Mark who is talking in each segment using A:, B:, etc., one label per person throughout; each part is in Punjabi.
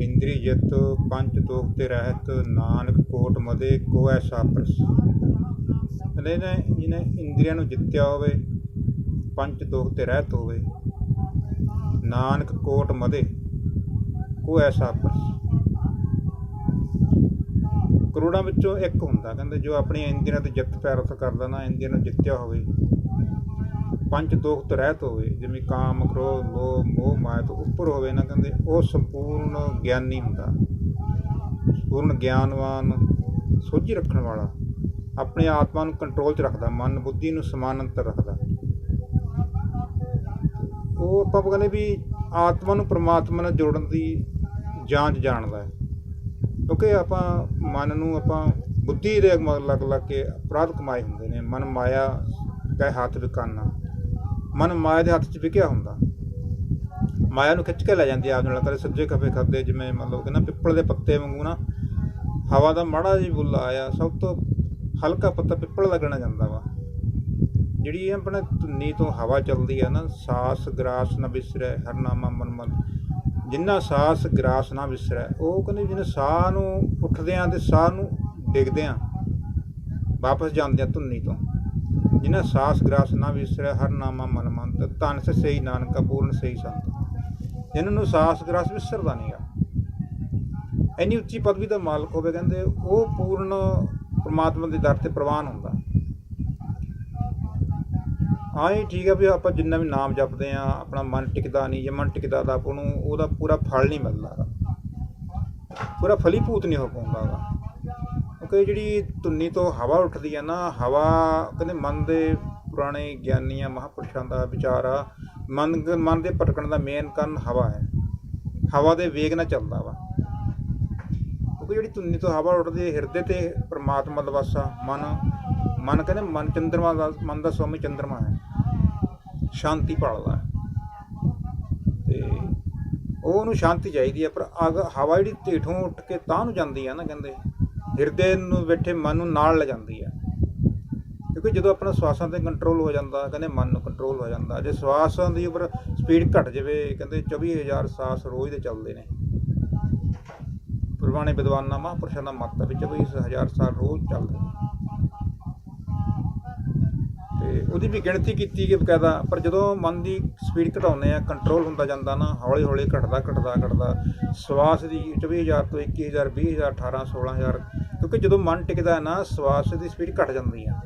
A: ਇੰਦਰੀ ਜਿਤ ਪੰਚ ਦੋਖ ਤੇ ਰਹਿਤ ਨਾਨਕ ਕੋਟ ਮਦੇ ਕੋ ਐਸਾ ਕਹਿੰਦੇ ਨੇ ਜਿਹਨੇ ਇੰਦਰੀਆਂ ਨੂੰ ਜਿੱਤਿਆ ਹੋਵੇ ਪੰਚ ਦੋਖ ਤੇ ਰਹਿਤ ਹੋਵੇ, ਨਾਨਕ ਕੋਟ ਮਦੇ ਕੋ ਐਸਾ ਪ੍ਰਸ ਕਰੋੜਾਂ ਵਿੱਚੋਂ ਇੱਕ ਹੁੰਦਾ, ਕਹਿੰਦੇ ਜੋ ਆਪਣੀਆਂ ਇੰਦਰੀਆਂ ਤੇ ਜਿੱਤ ਪੈਰਤ ਕਰਦਾ ਨਾ ਇੰਦਰੀਆਂ ਨੂੰ ਜਿੱਤਿਆ ਹੋਵੇ ਪੰਜ ਦੋਖਤ ਰਹਿਤ ਹੋਵੇ, ਜਿਵੇਂ ਕਾਮ, ਕ੍ਰੋਧ ਲੋਭ ਮੋਹ ਮਾਇਆ ਤੋਂ ਉੱਪਰ ਹੋਵੇ ਨਾ ਕਹਿੰਦੇ, ਉਹ ਸੰਪੂਰਨ ਗਿਆਨੀ ਹੁੰਦਾ। ਸੰਪੂਰਨ ਗਿਆਨਵਾਨ, ਸੋਝੀ ਰੱਖਣ ਵਾਲਾ, ਆਪਣੇ ਆਤਮਾ ਨੂੰ ਕੰਟਰੋਲ 'ਚ ਰੱਖਦਾ, ਮਨ ਬੁੱਧੀ ਨੂੰ ਸਮਾਨੰਤਰ ਰੱਖਦਾ। ਉਹ ਆਪਾਂ ਕਹਿੰਦੇ ਵੀ ਆਤਮਾ ਨੂੰ ਪ੍ਰਮਾਤਮਾ ਨਾਲ ਜੋੜਨ ਦੀ ਜਾਂਚ ਜਾਣਦਾ ਹੈ। ਕਿਉਂਕਿ ਆਪਾਂ ਮਨ ਨੂੰ ਆਪਾਂ ਬੁੱਧੀ ਦੇ ਲੱਗ ਲੱਗ ਕੇ ਅਪਰਾਧ ਕਮਾਏ ਹੁੰਦੇ ਨੇ, ਮਨ ਮਾਇਆ ਕਹੇ ਹੱਥ ਵਿਕਾਨਾ ਮਨ ਮਾਇਆ ਦੇ ਹੱਥ 'ਚ ਵਿਕਿਆ ਹੁੰਦਾ? ਮਾਇਆ ਨੂੰ ਖਿੱਚ ਕੇ ਲੈ ਜਾਂਦੀ ਆ ਆਪ ਨਾਲ ਕਦੇ ਸੱਜੇ ਖੱਬੇ ਖਾਦੇ ਜਿਵੇਂ ਮਤਲਬ ਕਿ ਨਾ ਪਿੱਪਲ ਦੇ ਪੱਤੇ ਵਾਂਗੂ ਨਾ, ਹਵਾ ਦਾ ਮਾੜਾ ਜਿਹਾ ਬੁੱਲਾ ਆਇਆ, ਸਭ ਤੋਂ ਹਲਕਾ ਪੱਤਾ ਪਿੱਪਲ ਲੱਗਣਾ ਜਾਂਦਾ ਵਾ। ਜਿਹੜੀ ਇਹ ਆਪਣੇ ਧੁੰਨੀ ਤੋਂ ਹਵਾ ਚੱਲਦੀ ਆ ਨਾ, ਸਾਸ ਗਰਾਸ ਨਾ ਵਿਸਰੈ ਹਰਨਾਮਾ ਮਨਮਨ ਜਿੰਨਾ ਸਾਸ ਗਰਾਸ ਨਾ ਵਿਸਰੈ ਉਹ ਕਹਿੰਦੇ ਜਿਹਨੇ ਸਾਹ ਨੂੰ ਉੱਠਦਿਆਂ ਤੇ ਸਾਹ ਨੂੰ ਡਿੱਗਦਿਆਂ ਵਾਪਸ ਜਾਂਦਿਆਂ ਧੁੰਨੀ ਤੋਂ। ਜਿਨ੍ਹਾਂ ਸਾਸ ਗ੍ਰਾਸ ਨਾ ਵਿਸਰੈ, ਹਰ ਨਾਮਾ ਮਨ ਮੰਤ। ਤਨ ਸੇ ਨਾਨਕਾ ਪੂਰਨ ਸਹੀ ਸੰਤ। ਜਿਨ੍ਹਾਂ ਨੂੰ ਸਾਸ ਗ੍ਰਾਸ ਵਿਸਰਦਾ ਨਹੀਂਗਾ ਇੰਨੀ ਉੱਚੀ ਪਦਵੀ ਦਾ ਮਾਲਕ ਹੋਵੇ ਕਹਿੰਦੇ, ਉਹ ਪੂਰਨ ਪਰਮਾਤਮਾ ਦੇ ਦਰ ਤੇ ਪ੍ਰਵਾਨ ਹੁੰਦਾ। ਹਾਂ ਠੀਕ ਹੈ ਵੀ ਆਪਾਂ ਜਿੰਨਾ ਵੀ ਨਾਮ ਜਪਦੇ ਆ ਆਪਣਾ ਮਨ ਟਿਕਦਾ ਨਹੀਂ, ਜੇ ਮਨ ਟਿਕਦਾ ਤਾਂ ਆਪਾਂ ਨੂੰ ਉਹਦਾ ਪੂਰਾ ਫਲ ਨਹੀਂ ਮਿਲਦਾ। ਗਾ। ਪੂਰਾ ਫਲੀਭੂਤ ਨਹੀਂ ਹੋ ਪਾਉਂਦਾ ਗਾ। ਕਿਉਂਕਿ ਜਿਹੜੀ ਧੁੰਨੀ ਤੋਂ ਹਵਾ ਉੱਠਦੀ ਹੈ ਨਾ, ਹਵਾ ਕਹਿੰਦੇ ਮਨ ਦੇ ਪੁਰਾਣੇ ਗਿਆਨੀਆਂ, ਮਹਾਪੁਰਸ਼ਾਂ ਦਾ ਵਿਚਾਰ ਆ, ਮਨ ਮਨ ਦੇ ਭਟਕਣ ਦਾ ਮੇਨ ਕਾਰਨ ਹਵਾ ਹੈ। ਹਵਾ ਦੇ ਵੇਗ ਨਾਲ ਚੱਲਦਾ ਵਾ। ਕਿਉਂਕਿ ਜਿਹੜੀ ਧੁੰਨੀ ਤੋਂ ਹਵਾ ਉੱਠਦੀ ਹੈ, ਹਿਰਦੇ ਤੇ ਪ੍ਰਮਾਤਮਾ ਦਾ ਵਾਸਾ, ਮਨ ਮਨ ਕਹਿੰਦੇ ਮਨ ਚੰਦਰਮਾ ਦਾ, ਮਨ ਦਾ ਸਵਾਮੀ ਚੰਦਰਮਾ ਹੈ। ਸ਼ਾਂਤੀ ਪਾਲਦਾ ਤੇ ਉਹਨੂੰ ਸ਼ਾਂਤੀ ਚਾਹੀਦੀ ਹੈ, ਪਰ ਅਗ, ਹਵਾ ਜਿਹੜੀ ਢੇਠੋਂ ਉੱਠ ਕੇ ਤਾਂ ਨੂੰ ਜਾਂਦੀ ਆ ਨਾ ਕਹਿੰਦੇ। ਹਿਰਦੇ ਨੂੰ ਬੈਠੇ ਮਨ ਨੂੰ ਨਾਲ ਲੈ ਜਾਂਦੀ ਹੈ ਕਿਉਂਕਿ ਜਦੋਂ ਆਪਣਾ ਸਵਾਸਾਂ ਤੇ ਕੰਟਰੋਲ ਹੋ ਜਾਂਦਾ, ਕਹਿੰਦੇ ਮਨ ਨੂੰ ਕੰਟਰੋਲ ਹੋ ਜਾਂਦਾ। ਜੇ ਸਵਾਸਾਂ ਦੀ ਉੱਪਰ ਸਪੀਡ ਘਟ ਜਾਵੇ, ਕਹਿੰਦੇ 24000 ਸਾਸ ਰੋਜ਼ ਦੇ ਚੱਲਦੇ ਨੇ। ਪੁਰਾਣੇ ਵਿਦਵਾਨਾਂ, ਮਹਾਂਪੁਰਸ਼ਾਂ ਦਾ ਮੱਤ ਹੈ ਵੀ 24000 ਸਾਲ ਰੋਜ਼ ਚੱਲਦੇ ਨੇ। ਤੇ ਉਹਦੀ ਵੀ ਗਿਣਤੀ ਕੀਤੀ ਕਿ ਬਕਾਇਦਾ, ਪਰ ਜਦੋਂ ਮਨ ਦੀ ਸਪੀਡ ਘਟਾਉਂਦੇ ਆ ਕੰਟਰੋਲ ਹੁੰਦਾ ਜਾਂਦਾ ਨਾ ਹੌਲੀ ਹੌਲੀ ਘਟਦਾ ਘਟਦਾ ਘਟਦਾ। ਸਵਾਸ ਦੀ 24000 ਤੋਂ 21000 20000 18 16000 ਕਿਉਂਕਿ ਜਦੋਂ ਮਨ ਟਿਕਦਾ ਨਾ, ਸਵਾਸ ਦੀ ਸਪੀਡ ਘਟ ਜਾਂਦੀ ਆ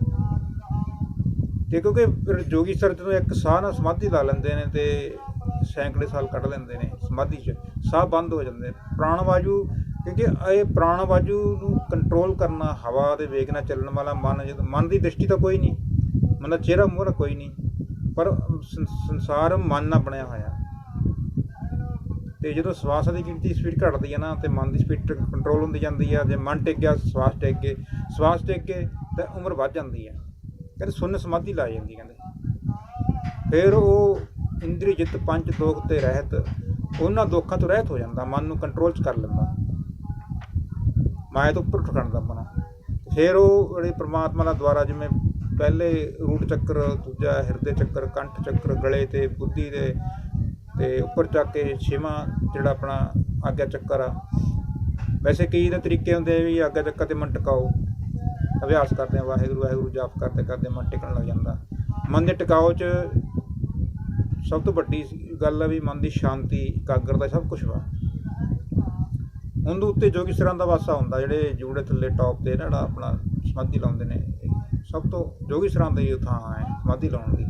A: ਤੇ ਕਿਉਂਕਿ ਫਿਰ ਜੋਗੀ ਸਰ ਜਦੋਂ ਇੱਕ ਸਾਹ ਨਾਲ ਸਮਾਧੀ ਲਾ ਲੈਂਦੇ ਨੇ ਤੇ ਸੈਂਕੜੇ ਸਾਲ ਕੱਢ ਲੈਂਦੇ ਨੇ ਸਮਾਧੀ 'ਚ, ਸਾਹ ਬੰਦ ਹੋ ਜਾਂਦੇ ਨੇ। ਪ੍ਰਾਣ ਵਾਯੂ ਕਿਉਂਕਿ ਇਹ ਪ੍ਰਾਣ ਵਾਯੂ ਨੂੰ ਕੰਟਰੋਲ ਕਰਨਾ, ਹਵਾ ਦੇ ਵੇਗ ਨਾਲ ਚੱਲਣ ਵਾਲਾ ਮਨ ਜਦ ਮਨ ਦੀ ਦ੍ਰਿਸ਼ਟੀ ਤਾਂ ਕੋਈ ਨਹੀਂ। ਮਨ ਦਾ ਚਿਹਰਾ ਮੂਹਰਾ ਕੋਈ ਨਹੀਂ। ਪਰ ਸੰਸਾਰ ਮਨ ਨਾਲ ਬਣਿਆ ਹੋਇਆ। ਤੇ ਜਦੋਂ ਸਵਾਸ ਦੀ ਗਿਣਤੀ ਸਪੀਡ ਘਟਦੀ ਹੈ ਨਾ ਤੇ ਮਨ ਦੀ ਸਪੀਡ ਕੰਟਰੋਲ ਹੁੰਦੀ ਜਾਂਦੀ ਹੈ ਜੇ ਮਨ ਟਿਕ ਗਿਆ, ਸਵਾਸ ਟਿਕ ਗਏ, ਸਵਾਸ ਟਿਕ ਗਏ, ਤਾਂ ਉਮਰ ਵੱਧ ਜਾਂਦੀ ਹੈ। ਕਹਿੰਦੇ ਸੁੰਨ ਸਮਾਧੀ ਲਾ ਜਾਂਦੀ, ਕਹਿੰਦੇ। ਫਿਰ ਉਹ ਇੰਦਰੀ ਜਿੱਤ, ਪੰਜ ਦੋਖ ਤੇ ਰਹਿਤ, ਉਹਨਾਂ ਦੋਖਾਂ ਤੋਂ ਰਹਿਤ ਹੋ ਜਾਂਦਾ, ਮਨ ਨੂੰ ਕੰਟਰੋਲ ਚ ਕਰ ਲੈਂਦਾ। ਮਾਇਆ ਤੋਂ ਉੱਪਰ ਠਕਣ ਦਾ ਮਨ। ਫਿਰ ਉਹ ਜਿਹੜੇ ਪ੍ਰਮਾਤਮਾ ਦਾ ਦੁਆਰਾ ਜਿਵੇਂ ਪਹਿਲੇ ਰੂਟ ਚੱਕਰ, ਦੂਜਾ ਹਿਰਦੇ ਚੱਕਰ, ਕੰਠ ਚੱਕਰ, ਗਲੇ ਤੇ ਬੁੱਧੀ ਦੇ ਤੇ ਉੱਪਰ ਚੱਕ ਕੇ ਛੇਵਾਂ ਜਿਹੜਾ ਆਪਣਾ ਆਗਿਆ ਚੱਕਰ ਆ। ਵੈਸੇ ਕਈ ਦੇ ਤਰੀਕੇ ਹੁੰਦੇ ਆ ਵੀ ਆਗਿਆ ਚੱਕਰ ਤੇ ਮਨ ਟਿਕਾਓ। ਅਭਿਆਸ ਕਰਦੇ ਆ, ਵਾਹਿਗੁਰੂ ਵਾਹਿਗੁਰੂ ਜਾਪ ਕਰਦੇ ਕਰਦੇ ਮਨ ਟਿਕਣ ਲੱਗ ਜਾਂਦਾ। ਮਨ ਦੇ ਟਿਕਾਓ 'ਚ ਸਭ ਤੋਂ ਵੱਡੀ ਗੱਲ ਆ ਵੀ ਮਨ ਦੀ ਸ਼ਾਂਤੀ, ਇਕਾਗਰਤਾ ਸਭ ਕੁਝ ਵਾ। ਉਹਦੇ ਉੱਤੇ ਜੋਗੀ ਸਰਾਂ ਦਾ ਵਾਸਾ ਹੁੰਦਾ, ਜਿਹੜੇ ਜੂੜੇ ਥੱਲੇ ਟੌਪ ਤੇ ਨਾ ਜਿਹੜਾ ਆਪਣਾ ਸਮਾਧੀ ਲਾਉਂਦੇ ਨੇ, ਸਭ ਤੋਂ ਜੋਗੀ ਸਰਾਂ ਦਾ ਹੀ ਥਾਂ ਹੈ, ਸਮਾਧੀ ਲਾਉਣ ਦੀ।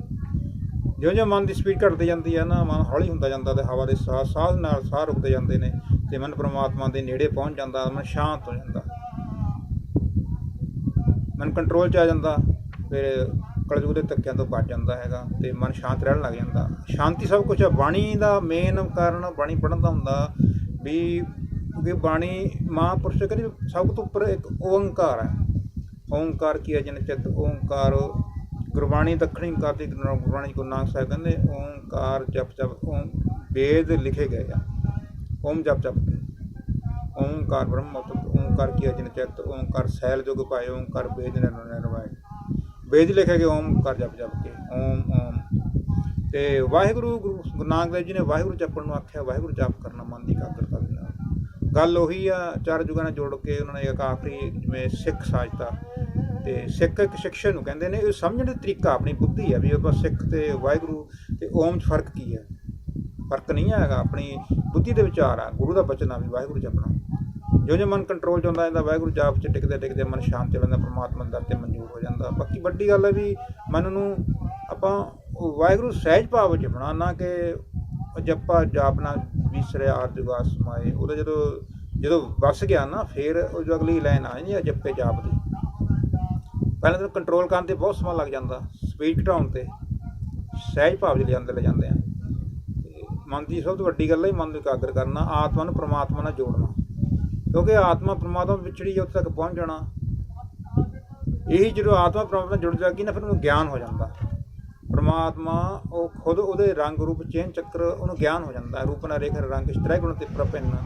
A: ਜਿਉਂ ਜਿਉਂ ਮਨ ਦੀ ਸਪੀਡ ਘਟਦੀ ਜਾਂਦੀ ਹੈ ਨਾ, ਮਨ ਹੌਲੀ ਹੁੰਦਾ ਜਾਂਦਾ ਤੇ ਹਵਾ ਦੇ ਸਾਹ ਸਾਹ ਨਾਲ ਸਾਹ ਰੁਕਦੇ ਜਾਂਦੇ ਨੇ ਤੇ ਮਨ ਪ੍ਰਮਾਤਮਾ ਦੇ ਨੇੜੇ ਪਹੁੰਚ ਜਾਂਦਾ, ਮਨ ਸ਼ਾਂਤ ਹੋ ਜਾਂਦਾ। ਮਨ ਕੰਟਰੋਲ ਚ ਆ ਜਾਂਦਾ, ਫਿਰ ਕਲਯੁਗ ਦੇ ਧੱਕਿਆਂ ਤੋਂ ਬਚ ਜਾਂਦਾ ਹੈਗਾ ਤੇ ਮਨ ਸ਼ਾਂਤ ਰਹਿਣ ਲੱਗ ਜਾਂਦਾ। ਸ਼ਾਂਤੀ ਸਭ ਕੁਝ ਹੈ ਬਾਣੀ ਦਾ ਮੇਨ ਕਾਰਨ ਬਾਣੀ ਪੜਨ ਦਾ ਹੁੰਦਾ ਵੀ ਕਿ ਬਾਣੀ ਮਹਾਂਪੁਰਸ਼ ਕਹਿੰਦੇ ਸਭ ਤੋਂ ਉੱਪਰ ਇੱਕ ਓੰਕਾਰ ਹੈ। ਓੰਕਾਰ ਕੀ ਹੈ ਜਨ ਚਿਤ ਓੰਕਾਰ ਗੁਰਬਾਣੀ ਦੱਖਣੀ ਕਾਰ ਦੀ ਗੁਰਬਾਣੀ ਗੁਰੂ ਨਾਨਕ ਸਾਹਿਬ ਕਹਿੰਦੇ, ਓੰਕਾਰ ਜਪ ਜਪ ਓਮ ਵੇਦ ਲਿਖੇ ਗਏ ਆ। ਓਮ ਜਪ ਜਪ। ਕੇ ਓੰਕਾਰ ਬ੍ਰਹਮ ਉਤ ਓੰਕਾਰ ਕੀ ਅਜਨ ਚਿਤ, ਓੰਕਾਰ ਸੈਲ ਜੁਗ ਪਾਏ, ਓੰਕਾਰ ਵੇਦ ਨਿਰਵਾਏ ਵੇਦ ਲਿਖੇ ਗਏ, ਓੰਕਾਰ ਜਪ ਜਪ ਕੇ, ਓਮ ਓਮ। ਤੇ ਵਾਹਿਗੁਰੂ ਗੁਰੂ ਗੁਰੂ ਨਾਨਕ ਦੇਵ ਜੀ ਨੇ ਵਾਹਿਗੁਰੂ ਜਪਣ ਨੂੰ ਆਖਿਆ, ਵਾਹਿਗੁਰੂ ਜਪ ਕਰਨਾ ਮਨ ਦੀ ਇਕਾਗਰਤਾ ਦੇ ਨਾਲ। ਗੱਲ ਉਹੀ ਆ, ਚਾਰ ਜੁਗਾਂ ਨਾਲ ਜੋੜ ਕੇ ਉਹਨਾਂ ਨੇ ਇੱਕ ਆਖਰੀ ਜਿਵੇਂ ਸਿੱਖ ਸਾਜਤਾ ਤੇ ਸਿੱਖ ਇੱਕ ਸਿੱਖਿਆ ਨੂੰ ਕਹਿੰਦੇ ਨੇ, ਇਹ ਸਮਝਣ ਦਾ ਤਰੀਕਾ ਆਪਣੀ ਬੁੱਧੀ ਆ ਵੀ ਆਪਾਂ ਸਿੱਖ ਤੇ ਵਾਹਿਗੁਰੂ ਤੇ ਓਮ 'ਚ ਫ਼ਰਕ ਕੀ ਹੈ ਫ਼ਰਕ ਨਹੀਂ ਹੈਗਾ, ਆਪਣੀ ਬੁੱਧੀ ਦੇ ਵਿਚਾਰ ਆ, ਗੁਰੂ ਦਾ ਬਚਨ ਆ ਵੀ ਵਾਹਿਗੁਰੂ ਜਪਣਾ ਜੋ ਜੋ ਮਨ ਕੰਟਰੋਲ ਚ ਹੁੰਦਾ ਜਾਂਦਾ ਵਾਹਿਗੁਰੂ ਜਾਪ ਚ ਟਿਕਦੇ ਟਿਕਦੇ ਮਨ ਸ਼ਾਂਤ ਹੋ ਜਾਂਦਾ, ਪ੍ਰਮਾਤਮਾ ਦਰ ਤੇ ਮਨਜ਼ੂਰ ਹੋ ਜਾਂਦਾ। ਬਾਕੀ ਵੱਡੀ ਗੱਲ ਹੈ ਵੀ ਮਨ ਨੂੰ ਆਪਾਂ ਵਾਹਿਗੁਰੂ ਸਹਿਜ ਭਾਵ ਚ ਬਣਾ, ਨਾ ਕਿ ਜਪਾ ਜਾਪਨਾ ਵਿਸਰਿਆ ਆਰ ਜੁਗਾ ਸਮਾਏ। ਉਹਦਾ ਜਦੋਂ ਜਦੋਂ ਵਸ ਗਿਆ ਨਾ, ਫਿਰ ਉਹ ਜੋ ਅਗਲੀ ਲਾਈਨ ਆ ਜਾਂਦੀ ਆ, ਜਪੇ ਜਾਪ ਦੀ ਪਹਿਲਾਂ ਤਾਂ ਕੰਟਰੋਲ ਕਰਨ ਤੇ ਬਹੁਤ ਸਮਾਂ ਲੱਗ ਜਾਂਦਾ ਸਪੀਡ ਘਟਾਉਣ ਤੇ। ਸਹਿਜ ਭਾਵ ਚ ਲਿਆਂਦੇ ਲੈ ਜਾਂਦੇ ਆ। ਤੇ ਮਨ ਦੀ ਸਭ ਤੋਂ ਵੱਡੀ ਗੱਲ ਹੈ ਮਨ ਨੂੰ ਇਕਾਗਰ ਕਰਨਾ, ਆਤਮਾ ਨੂੰ ਪ੍ਰਮਾਤਮਾ ਨਾਲ ਜੋੜਨਾ। ਕਿਉਂਕਿ ਆਤਮਾ ਪ੍ਰਮਾਤਮਾ ਵਿਛੜੀ ਹੈ ਤੱਕ ਪਹੁੰਚ ਜਾਣਾ। ਇਹੀ ਜਦੋਂ ਆਤਮਾ ਪ੍ਰਮਾਤਮਾ ਨਾਲ ਜੁੜ ਜਾਗੀ ਨਾ, ਫਿਰ ਉਹਨੂੰ ਗਿਆਨ ਹੋ ਜਾਂਦਾ। ਪ੍ਰਮਾਤਮਾ, ਉਹ ਖੁਦ ਉਹਦੇ ਰੰਗ ਰੂਪ, ਚੇਨ, ਚੱਕਰ, ਉਹਨੂੰ ਗਿਆਨ ਹੋ ਜਾਂਦਾ। ਰੂਪ ਨਾਲ ਰੇਖ, ਰੰਗ ਇਸ਼ਤਰਾ ਗੁਣ ਤੇ ਪ੍ਰਪੰਨ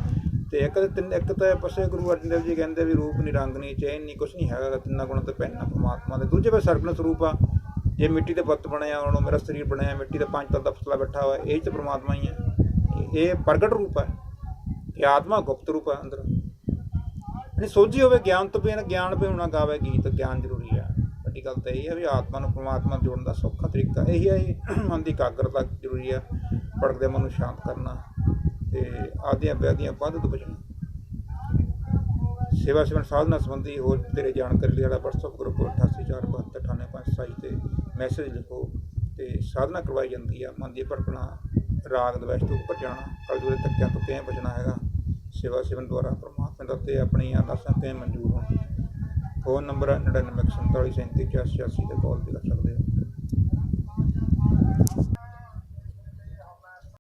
A: ਤੇ ਇੱਕ ਤੇ ਤਿੰਨ ਇੱਕ ਤਾਂ ਪਸੇ ਗੁਰੂ ਅਰਜਨ ਦੇਵ ਜੀ ਕਹਿੰਦੇ ਵੀ ਰੂਪ ਨਹੀਂ ਰੰਗ ਨਹੀਂ ਚੇਨ ਨਹੀਂ ਕੁਝ ਨਹੀਂ ਹੈਗਾ ਗਾ, ਤਿੰਨਾਂ ਗੁਣ ਤੇ ਪਹਿਨਾ ਪ੍ਰਮਾਤਮਾ ਦੇ। ਦੂਜੇ ਪਾਸੇ ਸਰਗੁਣ ਸਰੂਪ ਆ ਜੇ ਮਿੱਟੀ ਦੇ ਬੁੱਤ ਬਣਿਆ ਉਹਨੂੰ ਮੇਰਾ ਸਰੀਰ ਬਣਿਆ ਮਿੱਟੀ ਦਾ ਪੰਜ ਤਲ ਦਾ ਫਸਲਾ ਬੈਠਾ ਹੋਇਆ ਇਹ ਤਾਂ ਪਰਮਾਤਮਾ ਹੀ ਹੈ ਇਹ- ਪ੍ਰਗਟ ਰੂਪ ਹੈ ਇਹ ਆਤਮਾ ਗੁਪਤ ਰੂਪ ਹੈ ਅੰਦਰ। ਨਹੀਂ ਸੋਝੀ ਹੋਵੇ ਗਿਆਨ ਤੋਂ ਬਿਨਾਂ ਗਿਆਨ ਵੀ ਹੋਣਾ ਗਾਵੇ ਗੀਤ ਗਿਆਨ ਜ਼ਰੂਰੀ ਆ। ਵੱਡੀ ਗੱਲ ਤਾਂ ਇਹ ਹੈ ਵੀ ਆਤਮਾ ਨੂੰ ਪਰਮਾਤਮਾ ਨਾਲ ਜੋੜਨ ਦਾ ਸੌਖਾ ਤਰੀਕਾ ਇਹੀ ਹੈ ਇਹ ਮਨ ਦੀ ਇਕਾਗਰਤਾ ਜ਼ਰੂਰੀ ਆ ਭੜਕਦੇ ਮਨ ਨੂੰ ਸ਼ਾਂਤ ਕਰਨਾ। ਤੇ ਆਦੀਆਂ ਵਿਆਦੀਆਂ ਵੱਧ ਤੋਂ ਬਚਣਾ ਸੇਵਾ ਸੇਵਨ ਸਾਧਨਾ ਸੰਬੰਧੀ ਹੋਰ ਤੇਰੇ ਜਾਣਕਾਰੀ ਲਈ ਸਾਡਾ WhatsApp ਗਰੁੱਪ 8847298527 ਤੇ ਮੈਸੇਜ ਲਿਖੋ ਤੇ ਸਾਧਨਾ ਕਰਵਾਈ ਜਾਂਦੀ ਆ, ਮਨ ਦੀ ਭੜਕਣਾ, ਰਾਗ ਦਵੈਸ਼ ਤੋਂ ਉੱਪਰ ਜਾਣਾ ਕਲਜੂਰੇ ਤੱਕਿਆਂ ਤੋਂ ਕਿਵੇਂ ਬਚਣਾ ਹੈਗਾ, ਸੇਵਾ ਸੇਵਨ ਦੁਆਰਾ ਪਰਮਾਤਮਾ ਦਾ ਤੇ ਆਪਣੀਆਂ ਅਰਦਾਸਾਂ ਕਿਵੇਂ ਮਨਜ਼ੂਰ ਹੋਣ। ਫੋਨ ਨੰਬਰ ਹੈ 9947378486 ਤੇ ਕਾਲ ਵੀ ਕਰ ਸਕਦੇ ਹੋ।